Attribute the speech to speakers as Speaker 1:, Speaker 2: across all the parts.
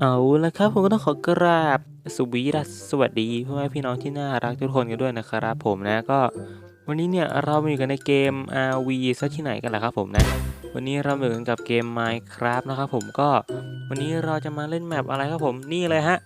Speaker 1: เอาละครับผมก็ต้องขอกราบสวีดัสสวัสดีพ่อแม่พี่น้องที่น่ารักทุกคนกันด้วยนะครับผมนะก็วันนี้เนี่ยเรามาอยู่กันในเกม RV ซะที่ไหนกันล่ะครับผมนะ วันนี้เราอยู่กันกับเกม Minecraft นะครับผมก็วันนี้เราจะมาเล่นแมปอะไรครับผมนี่เลยฮะ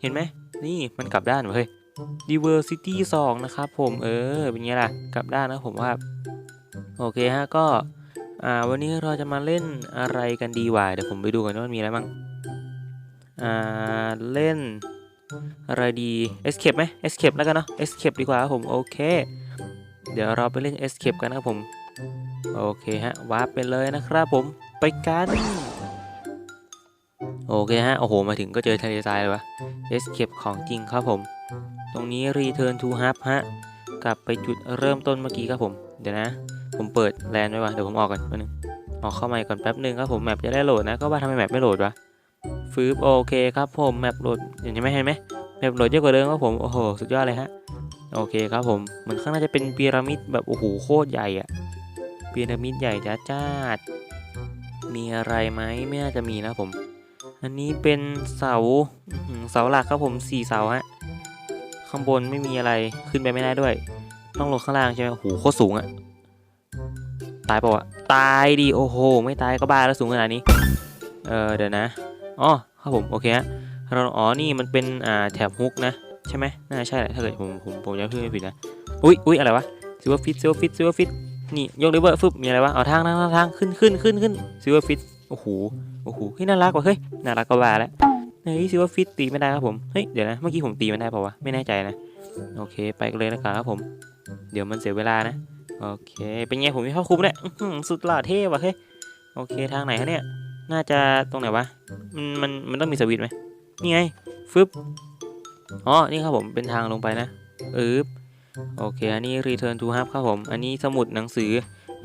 Speaker 1: เห็นไหมนี่มันกลับด้านเว้ย Diversity 2 นะครับผมเออเป็นไงล่ะกลับด้านนะผมว่าโอเคฮะก็อ่าวันนี้เราจะมาเล่นอะไรกันดีวะเดี๋ยวผมไปดูกันว่ามันมีอะไรบ้าง อ่า เล่น อะไรดี escape ไหม escape แล้วกันเนาะ escape ดีกว่าครับผม โอเค เดี๋ยวเราไปเล่น escape กันนะครับผม โอเคฮะวาร์ปไปเลยนะครับผม ไปกัน โอเคฮะ โอ้โห มาถึงก็เจอทะเลทรายเลยวะ escape ของจริงครับผม ตรงนี้ return to hub ฮะ กลับไปจุดเริ่มต้นเมื่อกี้ครับผม เดี๋ยวนะ ผมเปิดแลนไว้วะเดี๋ยวผมออกก่อนแป๊บนึงออกเข้าใหม่ก่อนแป๊บนึงครับผมแมปจะได้โหลดนะ ก็ว่าทำไมแมปไม่โหลดวะ ฟืบโอเคครับผมแมปโหลดเห็นไหมเห็นไหมแมปโหลดเยอะกว่าเดิมครับผมโอ้โหสุดยอดเลยฮะโอเคครับผมเหมือนข้างหน้าจะเป็นพีระมิดแบบโอ้โหโคตรใหญ่อะพีระมิดใหญ่จ้าจ้าดมีอะไรไหมไม่น่าจะมีนะผม อันนี้เป็นเสาเสาหลักครับผมสี่เสาฮะข้างบนไม่มีอะไรขึ้นไปไม่ได้ด้วย ต้องลงข้างล่างใช่ไหมโอ้โหโคตรสูงอะตายปล่าวะตายดิโอ้โห ไม่ตายก็บ้าแล้วสูงขนาดนี้ เออเดี๋ยวนะ อ๋อครับผมโอเคฮะเราอ๋อนี่มันเป็นอ่าแถบฮุกนะใช่ไหมน่าใช่แหละถ้าเกิดผมผมผมยังพูดไม่ผิดนะอุ้ยอุ้ยอะไรวะซิวฟิตซิวฟิตซิวฟิตนี่ยกเลเวอร์ฟึบมีอะไรวะเอาทางทางทางขึ้นขึ้นขึ้นขึ้นซิวฟิตโอ้โหโอ้โหเฮ้ยน่ารักว่ะเฮ้ยน่ารักก็บ้าแล้วเฮ้ยซิวฟิตตีไม่ได้ครับผมเฮ้ยเดี๋ยวนะเมื่อกี้ผมตีมันได้เปล่าวะไม่แน่ใจนะโอเคไปกันเลยนะครับผม เดี๋ยวมันเสียเวลานะโอเคเป็นไงผมมีข้าวคลุมเนี่ยสุดหล่อเท่ว่ะเฮ้ยโอเคทางไหนฮะเนี่ย น่าจะตรงไหนวะ มันมันมันต้องมีสวิตไหมนี่ไง ฟึบ อ๋อ นี่ครับผม เป็นทางลงไปนะอึบโอเค อันนี้ return to hub ครับผม อันนี้สมุดหนังสือ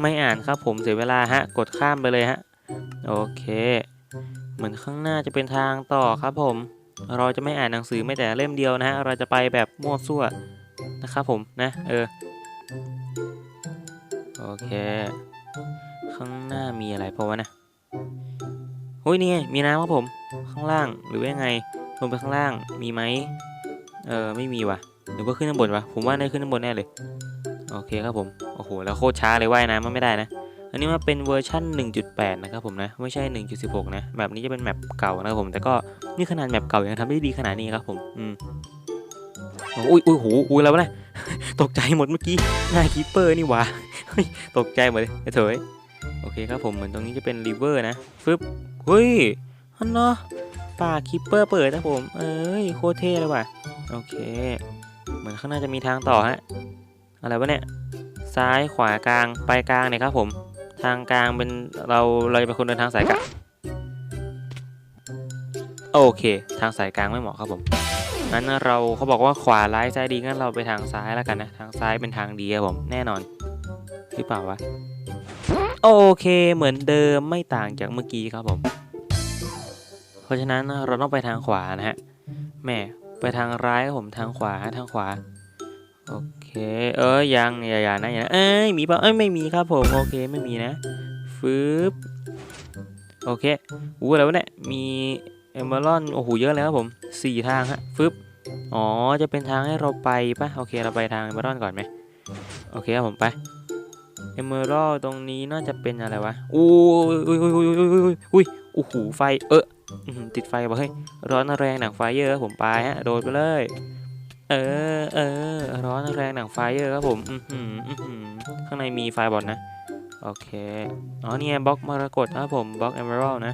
Speaker 1: ไม่อ่านครับผมเสียเวลาฮะ กดข้ามไปเลยฮะ โอเค เหมือนข้างหน้าจะเป็นทางต่อครับผม เราจะไม่อ่านหนังสือไม่แต่เล่มเดียวนะฮะ เราจะไปแบบมั่วซั่วนะครับผมนะ เออ โอเค ข้างหน้ามีอะไรเพราะวะนะ โอ้ยนี่ไงมีน้ำครับผมข้างล่างหรือว่ายังไงลงไปข้างล่างมีไหมเออไม่มีว่ะหรือว่าขึ้นข้างบนวะผมว่าได้ขึ้นข้างบนแน่เลยโอเคครับผมโอ้โหแล้วโคตรช้าเลยว่ายน้ำมันไม่ได้นะอันนี้มาเป็นเวอร์ชั่น 1.8 นะครับผมนะไม่ใช่ 1.16 นะแบบนี้จะเป็นแมปเก่านะครับผมแต่ก็นี่ขนาดแมปเก่ายังทำได้ดีขนาดนี้ครับผมอืมโอ้ยอุ้ยโหอุ้ยแล้วะเนี่ยตกใจหมดเมื่อกี้น้าคีปเปอร์นี่หวะเฮ้ยตกใจหมดเลยเถย โอเคครับผมเหมือนตรงนี้จะเป็นริเวอร์นะฟึบเฮ้ยอันเนาะป่าคิปเปอร์เปิดนะผม เอ้ยโคตรเท่เลยว่ะ โอเค เหมือนข้างหน้าจะมีทางต่อฮะ อะไรวะเนี่ย ซ้ายขวากลางไปกลางเนี่ยครับผม ทางกลางเป็นเราเราจะเป็นคนเดินทางสายกลางโอเค ทางสายกลางไม่เหมาะครับผมงั้นเราเขาบอกว่าขวาร้ายซ้ายดีงั้นเราไปทางซ้ายแล้วกันนะ ทางซ้ายเป็นทางดีครับผมแน่นอนหรือเปล่าวะ โอเคเหมือนเดิมไม่ต่างจากเมื่อกี้ครับผม เพราะฉะนั้นเราต้องไปทางขวานะฮะแม่ไปทางร้ายครับผมทางขวาทางขวา โอเค เอ้ยยังอย่าอย่านะอย่านะเอ้ยมีปล่าเอ้ยไม่มีครับผมโอเคไม่มีนะฟืบโอเคอู้อะไรวะเนี่ยมีเอมเบอรอนโอ้โหเยอะเลยครับผมสี่ทางฮะฟึบอ๋อจะเป็นทางให้เราไปปะโอเคเราไปทางเอมเบอรอนก่อนไหมโอเคครับผมไป เอเบอรอนตรงนี้น่าจะเป็นอะไรวะอู้อุ้ยอุ้ยอุ้ยอุ้ยอุ้ยอุ้ยโอ้โหไฟเออติดไฟว่ะเฮ้ยร้อนแรงหนังไฟเยอะครับผมไปฮะโดดไปเลย เออเออร้อนแรงหนังไฟเยอะครับผมอือหืออหข้างในมีไฟบอลนะโอเคอ๋อเนี่ยบล็อกมรกตครับผมบล็อกเอเมอรัลนะ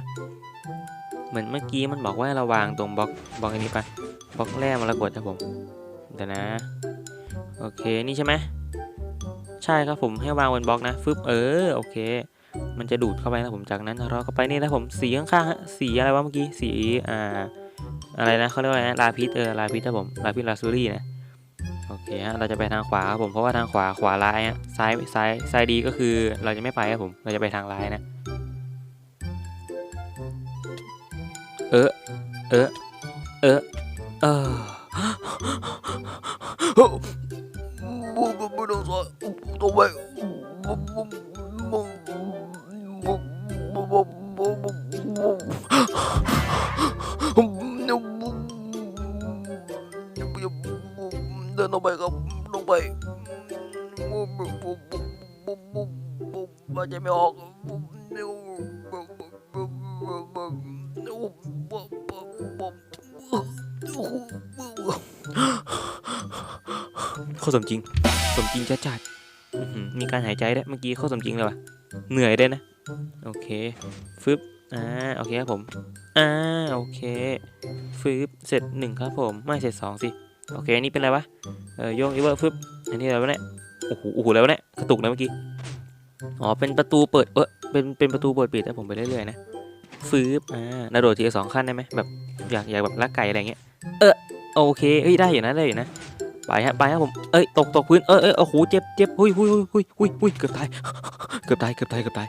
Speaker 1: เหมือนเมื่อกี้มันบอกว่าเราวางตรงบล็อกบล็อกอันนี้ไปบล็อกแร่มรกตครับผมเดี๋ยวนะ โอเคนี่ใช่ไหม ใช่ครับผมให้วางบนบล็อกนะฟึบเออโอเค มันจะดูดเข้าไปนะผมจากนั้นเราก็ไปนี่นะผมสีข้างๆฮะสีอะไรวะเมื่อกี้สีอ่าอะไรนะเขาเรียกว่าอะไรนะลาพิษเออลาพิษครับผมลาพิษลาซูรี่นะโอเคฮะเราจะไปทางขวาครับผมเพราะว่าทางขวาขวาร้ายฮะซ้ายซ้ายซ้ายดีก็คือเราจะไม่ไปครับผมเราจะไปทางร้ายนะ เออเออเออเออ
Speaker 2: ไม่ต้องสอนต้องไปเดินลงไป
Speaker 1: สมจริงจริงจัดมีการหายใจด้วยเมื่อกี้โคตรสมจริงเลยว่ะเหนื่อยด้วยนะ โอเคฟึบอ่าโอเคครับผมอ่าโอเคฟึบเสร็จหนึ่งครับผมไม่เสร็จสองสิโอเคอันนี้เป็นอะไรวะเออโยกอีเวอร์ฟึบอันนี้อะไรวะเนี่ยโอ้โหโอ้โหแล้วะเนี่ยกระตุกนะเมื่อกี้อ๋อเป็นประตูเปิดเออเป็นเป็นประตูเปิดปิดนะผมไปเรื่อยๆนะฟืบอ่ากระโดดทีละสองขั้นได้ไหมแบบอยากอยากแบบลักไก่อะไรเงี้ยเออโอเคเฮ้ยได้อยู่นะได้อยู่นะ ไปฮะไปฮะผมเอ้ยตกตกพื้นเออเออโอ้โหเจ็บเจ็บหุยหุยหุยหุยหุยหุยเกือบตายเกือบตายเกือบตายเกือบตาย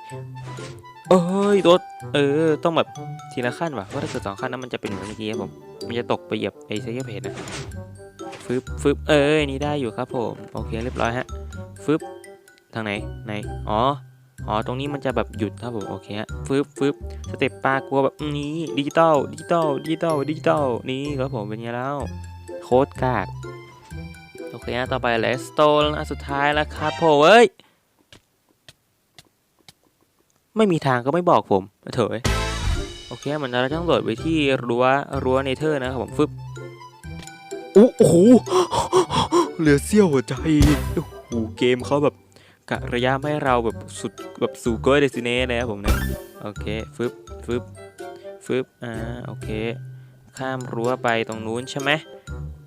Speaker 1: เอ้ยโดดเออต้องแบบทีละขั้นว่ะเพราะถ้าเกิดสองขั้นนั้นมันจะเป็นเหมือนเมื่อกี้ครับผมมันจะตกไปเหยียบไอ้เซเยเพจนะฟึบฟึบเอ้ยนี่ได้อยู่ครับผมโอเคเรียบร้อยฮะฟึบทางไหนไหนอ๋ออ๋อตรงนี้มันจะแบบหยุดครับผมโอเคฮะฟึบฟึบสเต็ปปลากลัวแบบนี้ดิจิตอลดิจิตอลดิจิตอลดิจิตอลนี่ครับผมเป็นไงแล้วโคตรกาก โอเคฮะต่อไปเลสโตนอันสุดท้ายแล้วครับผมเอ้ย ไม่มีทางก็ไม่บอกผมเถอะเว้ยโอเคเหมือนเราจะต้องโดดไปที่รั้วรั้วเนเธอร์นะครับผมฟึบโอ้โหเหลือเสี้ยวหัวใจโอ้โหเกมเขาแบบกะระยะไม่ให้เราแบบสุดแบบสู่โกยเดซิเน่เลยครับผมเนี่ยโอเคฟึบฟึบฟึบอ่าโอเค ข้ามรั้วไปตรงนู้นใช่ไหม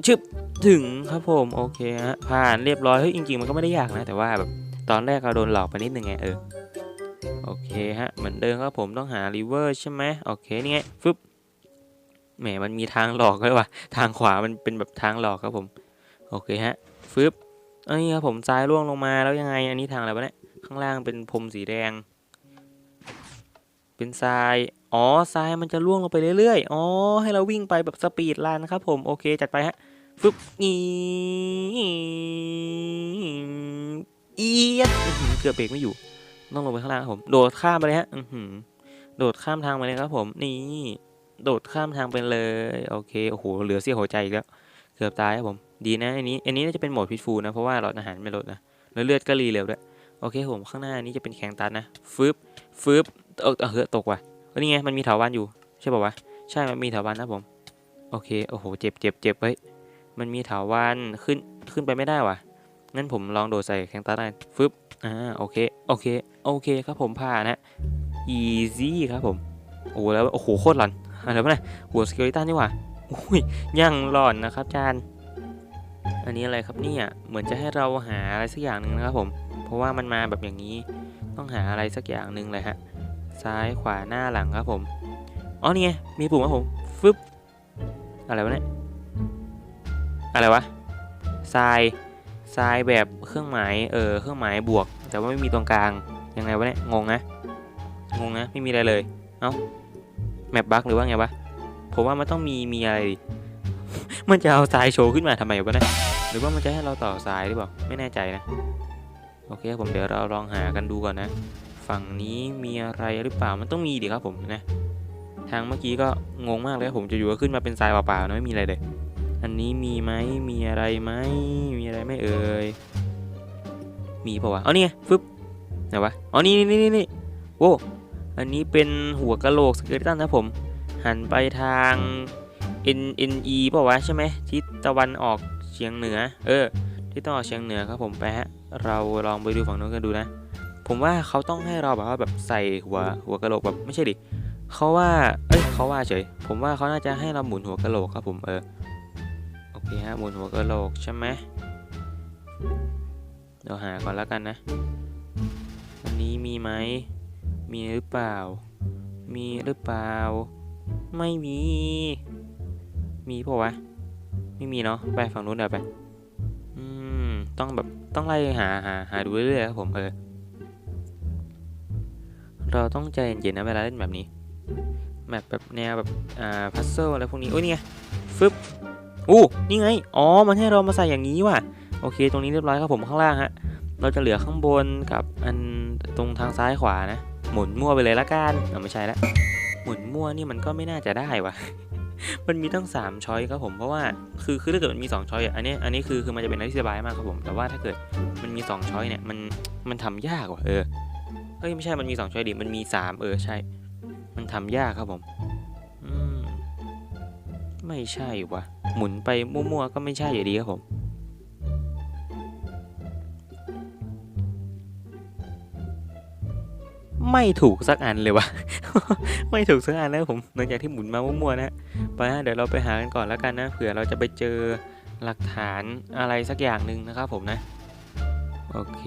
Speaker 1: ชึบ ถึงครับผมโอเคฮะผ่านเรียบร้อยเฮ้ยจริงๆมันก็ไม่ได้ยากนะ แต่ว่าแบบตอนแรกเราโดนหลอกไปนิดนึงไงเออโอเคฮะเหมือนเดิมครับผมต้องหาริเวอร์ใช่ไหมโอเคนี่ไงฟึบแหมมันมีทางหลอกด้วยว่ะทางขวามันเป็นแบบทางหลอกครับผมโอเคฮะฟึบอันนี้ครับผมซ้ายล่วงลงมาแล้วยังไงอันนี้ทางอะไรวะเนี่ยข้างล่างเป็นพรมสีแดง เป็นทรายอ๋อทรายมันจะล่วงลงไปเรื่อยๆอ๋อให้เราวิ่งไปแบบสปีดรันครับผมโอเคจัดไปฮะ ฟึบอีอียดเกือบเบรกไม่อยู่ ต้องลงไปข้างล่างครับผม โดดข้ามไปเลยฮะอือหือโดดข้ามทางไปเลยครับผม นี่ โดดข้ามทางไปเลย โอเค โอ้โห เหลือเสี้ยวหัวใจอีกแล้ว เกือบตายครับผม ดีนะ อันนี้ อันนี้น่าจะเป็นโหมดพิษฟูนะ เพราะว่าหลอดอาหารไม่ลดนะ แล้วเลือดก็รีเร็วด้วย โอเคผม ข้างหน้านี้จะเป็นแข็งตันนะ ฟึบ ฟึบ เออเออเฮ้ยตกว่ะเอ้ยนี่ไง มันมีเถาวันอยู่ ใช่ป่าวะ ใช่ มันมีเถาวันนะผม โอเค โอ้โห เจ็บเจ็บเจ็บเฮ้ย มันมีถาวันขึ้นขึ้นไปไม่ได้ว่ะงั้นผมลองโดดใส่แข็งตันได้ฟึบอ่าโอเคโอเคโอเคครับผมผ่านนะ easy ครับผมโอ้โหแล้วโอ้โหโคตรหลอนอะไรวะเนี่ยหัวสเกลิตันนี่หว่าอุ้ยยังหลอนนะครับจานอันนี้อะไรครับเนี่ยเหมือนจะให้เราหาอะไรสักอย่างหนึ่งนะครับผม เพราะว่ามันมาแบบอย่างนี้ต้องหาอะไรสักอย่างหนึ่งเลยฮะซ้ายขวาหน้าหลังครับผมอ๋อนี่ไงมีปุ่มครับผมฟึบอะไรวะเนี่ย อะไรวะทรายทรายแบบเครื่องหมายเออเครื่องหมายบวก แต่ว่าไม่มีตรงกลางยังไงวะเนี่ยงงนะงงนะไม่มีอะไรเลยเอ้าแมปบั๊กหรือว่าไงวะผมว่ามันต้องมีมีอะไรดิมันจะเอาทรายโชว์ขึ้นมาทำไมวะเนี่ยหรือว่ามันจะให้เราต่อทรายหรือเปล่าไม่แน่ใจนะโอเคผมเดี๋ยวเราลองหากันดูก่อนนะ ฝั่งนี้มีอะไรหรือเปล่ามันต้องมีดิครับผมนะ ทางเมื่อกี้ก็งงมากเลยผมจะอยู่ก็ขึ้นมาเป็นทรายเปล่าๆนะไม่มีอะไรเลย อันนี้มีไหมมีอะไรไหมมีอะไรไม่เอ่ยมีเปล่าวะเอานี่ไงฟึบไหนวะอ๋อนี่นี่นี่นี่โว้อันนี้เป็นหัวกะโหลกสเกเลตันนะผม หันไปทาง N N E เปล่าวะใช่ไหมทิศตะวันออกเฉียงเหนือ เออทิศตะวันออกเฉียงเหนือครับผมไปฮะเราลองไปดูฝั่งนู้นกันดูนะ ผมว่าเขาต้องให้เราแบบว่าแบบใส่หัวหัวกะโหลกแบบไม่ใช่ดิเขาว่า เอ้ยเขาว่าเฉย ผมว่าเขาน่าจะให้เราหมุนหัวกะโหลกครับผมเออ โอเคฮะหมุนหัวกระโหลกใช่ไหมเดี๋ยวหาก่อนแล้วกันนะ อันนี้มีไหม มีหรือเปล่า มีหรือเปล่า ไม่มี มีปะวะ ไม่มีเนาะ ไปฝั่งนู้นเดี๋ยวไป อืม ต้องแบบ ต้องไล่หาหาหาดูเรื่อยๆครับผมเออ เราต้องใจเย็นๆนะเวลาเล่นแบบนี้ แบบแบบแนวแบบ อ่า พัซเซิลอะไรพวกนี้ โอ้ยนี่ไง ฟึบ อู้นี่ไง อ๋อ มันให้เรามาใส่อย่างนี้ว่ะ โอเค ตรงนี้เรียบร้อยครับผมข้างล่างฮะ เราจะเหลือข้างบนกับอันตรงทางซ้ายขวานะ หมุนมั่วไปเลยละกันเออไม่ใช่ละ หมุนมั่วนี่มันก็ไม่น่าจะได้วะมันมีตั้ง3ช้อยครับผม เพราะว่า คือคือถ้าเกิดมันมี2ช้อยอันนี้ อันนี้คือคือมันจะเป็นอะไรที่สบายมากครับผม แต่ว่าถ้าเกิดมันมี2ช้อยเนี่ย มันมันทำยากว่ะเออ เฮ้ยไม่ใช่ มันมี2ช้อยดิ มันมี3เออใช่ มันทำยากครับผม ไม่ใช่ว่ะหมุนไปมั่วๆก็ไม่ใช่อยู่ดีครับผม ไม่ถูกสักอันเลยวะไม่ถูกสักอันแล้วผมหลังจากที่หมุนมามั่วๆนะไปฮะเดี๋ยวเราไปหากันก่อนแล้วกันนะเผื่อเราจะไปเจอหลักฐานอะไรสักอย่างหนึ่งนะครับผมนะโอเค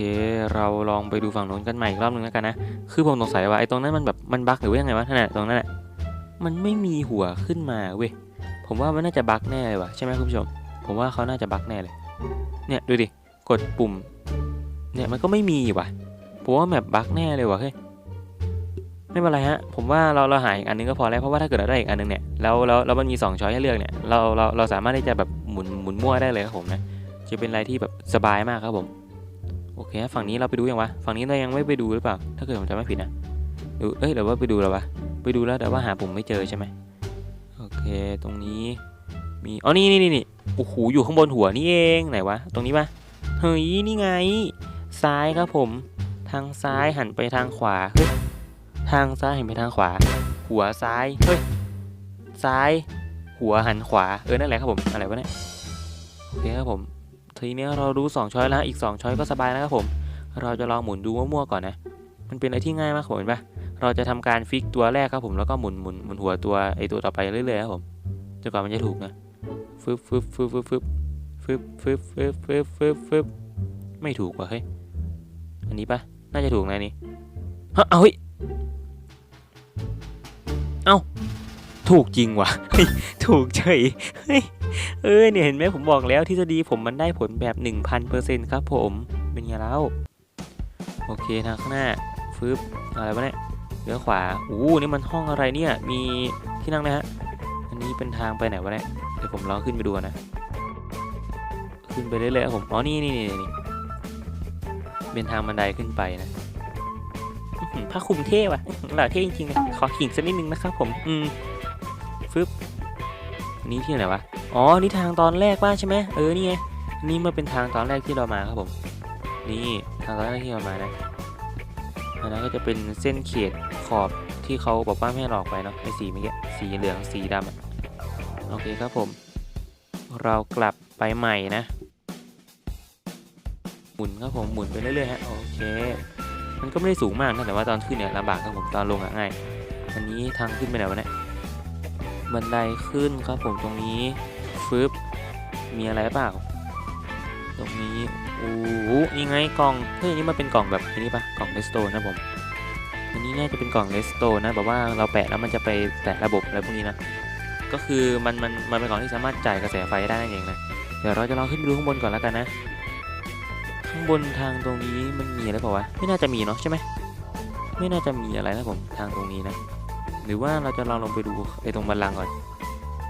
Speaker 1: เราลองไปดูฝั่งโน้นกันใหม่อีกรอบหนึงแล้วกันนะ คือผมสงสัยว่าไอ้ตรงนั้นมันแบบมันบั๊กหรือว่ายังไงวะนั่นแหละตรงนั้นแหละ มันไม่มีหัวขึ้นมาเว้ย ผมว่ามันน่าจะบั๊กแน่เลยวะใช่ไหมคุณผู้ชม ผมว่าเขาน่าจะบั๊กแน่เลย เนี่ยดูดิ กดปุ่ม เนี่ยมันก็ไม่มีว่ะ ผมว่าแมปบั๊กแน่เลยว่ะเฮ้ย ไม่เป็นไรฮะ ผมว่าเราเราหาอีกอันนึงก็พอแล้ว เพราะว่าถ้าเกิดเราได้อีกอันนึงเนี่ย แล้วแล้วแล้วมันมี2ช้อยให้เลือกเนี่ย เราเราเราสามารถที่จะแบบหมุนหมุนมั่วได้เลยครับผมนะ จะเป็นอะไรที่แบบสบายมากครับผม โอเคฮะฝั่งนี้เราไปดูยังวะ ฝั่งนี้เรายังไม่ไปดูหรือเปล่า ถ้าเกิดผมจำไม่ผิดนะ ดู เอ้ยเดี๋ยวว่าไปดูแล้ววะ ไปดูแล้วแต่ว่าหาปุ่มไม่เจอใช่ไหม ตรงนี้มีอ๋อนี่นี่นี่โอ้โหอยู่ข้างบนหัวนี่เองไหนวะตรงนี้ปะเฮ้ยนี่ไง ซ้ายครับผม ทางซ้ายหันไปทางขวาเฮ้ยทางซ้ายหันไปทางขวา หัวซ้ายเฮ้ยซ้าย หัวหันขวาเออนั่นแหละครับผมอะไรวะเนี่ยโอเคครับผมทีนี้เรารู้ 2 ช้อยแล้วอีก 2 ช้อยก็สบายแล้วครับผม เราจะลองหมุนดูมั่วๆก่อนนะ มันเป็นอะไรที่ง่ายมากครับผมเห็นปะ เราจะทำการฟิกตัวแรกครับผมแล้วก็หมุนหมุนหมุนหัวตัวไอตัวต่อไปเรื่อยๆครับผมจนกว่ามันจะถูกนะฟึบฟึบฟึบฟึบฟึบฟึบฟึบฟึบฟึบฟึบฟึบไม่ถูกว่ะเฮ้ยอันนี้ปะน่าจะถูกนะนี่ฮะเอาเฮ้ยถูกจริงว่ะถูกเฉยเฮ้ยเออเนี่ยเห็นไหมผมบอกแล้วทฤษฎีผมมันได้ผลแบบ 1000%ครับผมเป็นไงแล้วโอเคทางข้างหน้าฟึบอะไรวะเนี่ย เลี้ยวขวาอู้นี่มันห้องอะไรเนี่ย มีที่นั่งนะฮะ อันนี้เป็นทางไปไหนวะเนี่ย เดี๋ยวผมลองขึ้นไปดูนะ ขึ้นไปเรื่อยๆผม อ๋อ นี่นี่นี่นี่เป็นทางบันไดขึ้นไปนะผ้าคลุมเท่ว่ะหล่อเท่จริงๆเลยขอขิงสักนิดนึงนะครับผม อืมฟึบอันนี้ที่ไหนวะ อ๋อ นี่ทางตอนแรกว่าใช่ไหมเออ นี่ไง นี่มันเป็นทางตอนแรกที่เรามาครับผม นี่ทางตอนแรกที่เรามานะอันนั้นก็จะเป็นเส้นเขต ขอบที่เขาบอกว่าไม่ให้หลอกไปเนาะไอ้สีเมื่อกี้สีเหลืองสีดำโอเคครับผม เรากลับไปใหม่นะ หมุนครับผมหมุนไปเรื่อยๆฮะโอเคมันก็ไม่ได้สูงมากนะแต่ว่าตอนขึ้นเนี่ยลำบากครับผมตอนลงอะง่ายอันนี้ทางขึ้นไปไหนวะเนี่ยบันไดขึ้นครับผมตรงนี้ฟึบมีอะไรเปล่า ตรงนี้โอ้โหนี่ไงกล่องเฮ้ยนนี้มันเป็นกล่องแบบนี้ปะกล่องเลสโตนะผม อันนี้น่าจะเป็นกล่องเลสโตนะแบบว่าเราแปะแล้วมันจะไปแตะระบบอะไรพวกนี้นะ ก็คือมันมันมันเป็นกล่องที่สามารถจ่ายกระแสไฟได้นั่นเองนะ เดี๋ยวเราจะลองขึ้นไปดูข้างบนก่อนแล้วกันนะ ข้างบนทางตรงนี้มันมีอะไรเปล่าวะ ไม่น่าจะมีเนาะใช่ไหม ไม่น่าจะมีอะไรนะผมทางตรงนี้นะ หรือว่าเราจะลองลงไปดูไอ้ตรงบันลังก่อน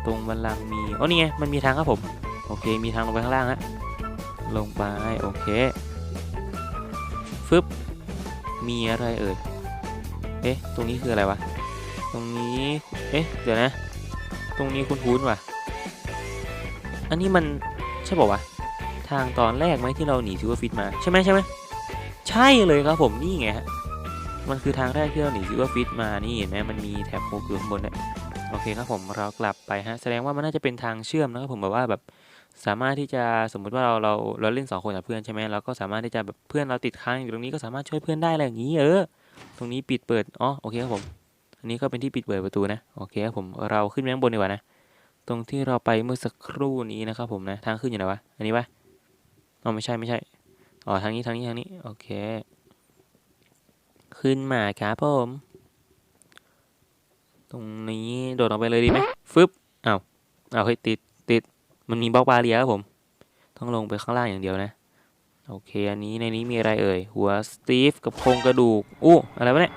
Speaker 1: ตรงบันลังมีอ๋อนี่ไงมันมีทางครับผม โอเค มีทางลงไปข้างล่างฮะ ลงไปโอเค ฟึบมีอะไรเอ่ย เอ๊ะ ตรงนี้คืออะไรวะ ตรงนี้ เอ๊ะ เดี๋ยวนะ ตรงนี้คุ้นว่ะ อันนี้มันใช่ป่าวะ ทางตอนแรกไหมที่เราหนีซิวเวอร์ฟิตมา ใช่ไหมใช่ไหม ใช่เลยครับผมนี่ไงฮะ มันคือทางแรกที่เราหนีซิวฟิตมา นี่เห็นไหมมันมีแถบโคกอยู่ข้างบนเนี่ยโอเคครับผมเรากลับไปฮะ แสดงว่ามันน่าจะเป็นทางเชื่อมนะครับผมแบบว่าแบบสามารถที่จะสมมุติว่าเราเราเราเล่นสองคนกับเพื่อนใช่ไหมเราก็สามารถที่จะแบบเพื่อนเราติดค้างอยู่ตรงนี้ก็สามารถช่วยเพื่อนได้อะไรอย่างนี้เออ ตรงนี้ปิดเปิด อ๋อ โอเคครับผม อันนี้ก็เป็นที่ปิดเปิดประตูนะ โอเคครับผม เราขึ้นไปข้างบนดีกว่านะ ตรงที่เราไปเมื่อสักครู่นี้นะครับผมนะ ทางขึ้นอยู่ไหนวะ อันนี้ปะอ๋อไม่ใช่ไม่ใช่ อ๋อทางนี้ทางนี้ทางนี้ โอเค ขึ้นมาครับผม ตรงนี้โดดออกไปเลยดีไหมฟึบอ้าวอ้าวเฮ้ยติดติด มันมีบล็อกบาเรียครับผม ต้องลงไปข้างล่างอย่างเดียวนะ โอเค อันนี้ในนี้มีอะไรเอ่ย หัวสตีฟกับโครงกระดูก อู้ อะไรวะเนี่ย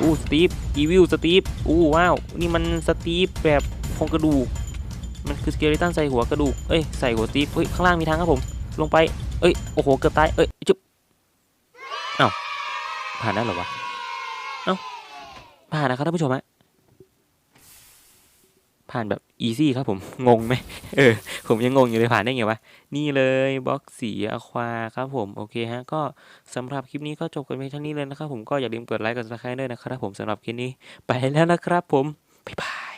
Speaker 1: อู้สตีฟอีวิลสตีฟอู้ว้าว นี่มันสตีฟแบบโครงกระดูก มันคือสเกเลตันใส่หัวกระดูก เอ้ย ใส่หัวสตีฟเฮ้ย ข้างล่างมีทางครับผม ลงไป เอ้ย โอ้โห เกือบตาย เอ้ย จุ๊บเอ้าผ่านได้หรอวะ เอ้าผ่านนะครับท่านผู้ชมฮะ ผ่านแบบอีซี่ครับผม งงไหมเออ ผมยังงงอยู่เลยผ่านได้ไงวะ นี่เลยบล็อกสีอควาครับผม โอเคฮะ ก็สำหรับคลิปนี้ก็จบกันไปเท่านี้เลยนะครับผมก็อย่าลืมกดไลค์กดซับสไครต์ด้วยนะครับผมสำหรับคลิปนี้ไปแล้วนะครับผม บ๊ายบาย